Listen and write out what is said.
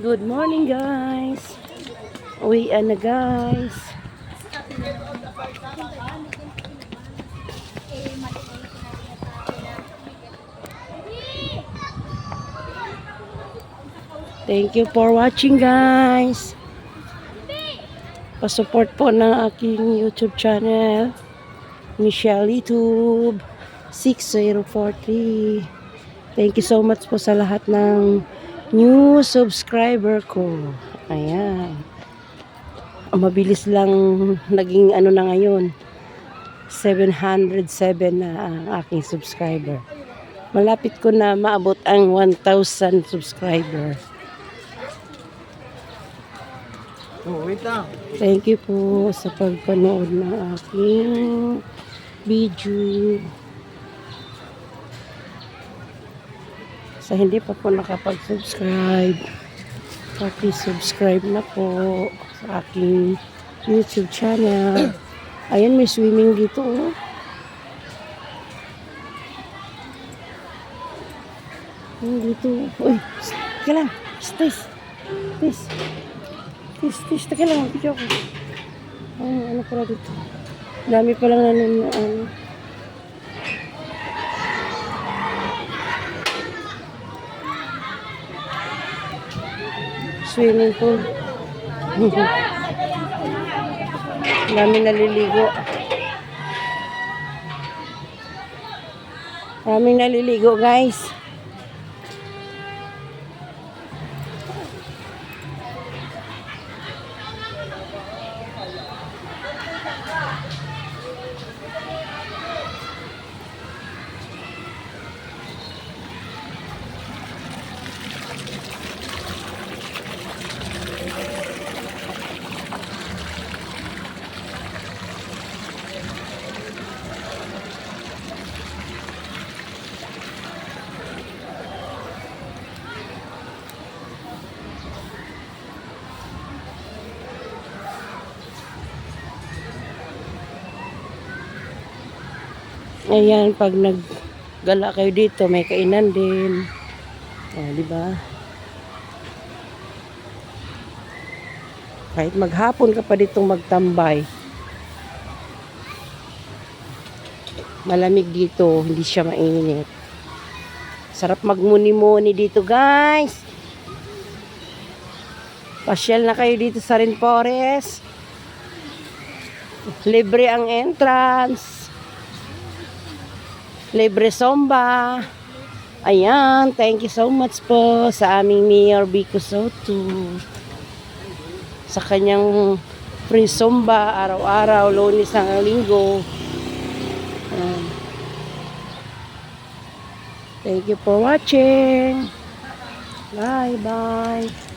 Good morning guys. Uwian na guys. Thank you for watching guys. Pasupport po ng aking YouTube channel. Michelle YouTube 6043. Thank you so much po sa lahat ng new subscriber ko. Ayan. Ang Mabilis lang naging ano na ngayon. 707 na ang aking subscriber. Malapit ko na maabot ang 1,000 subscriber. Oh. Thank you po sa pagpanood ng aking video. Sa hindi pa po nakapag-subscribe, paki-subscribe na po sa aking YouTube channel. Ayan, may swimming dito. Oh. Dito. Uy, teka lang. Tis. Tis. Tis, tis, teka lang. Video ko. Ano, pala dito? Dami pa lang nanon ano. Swimming pool. Dami naliligo. Daming naliligo, guys. Ayan, pag naggala kayo dito, may kainan din. O, di ba? Kahit maghapon ka pa ditong magtambay. Malamig dito, hindi siya mainit. Sarap magmuni-muni dito, guys. Pasyal na kayo dito sa Rin Forest. Libre ang entrance. Libre Somba. Ayan, thank you so much po sa aming Mayor Vico Soto. Sa kanyang free Somba, araw-araw, lunes hanggang linggo. Ayan. Thank you for watching. Bye-bye.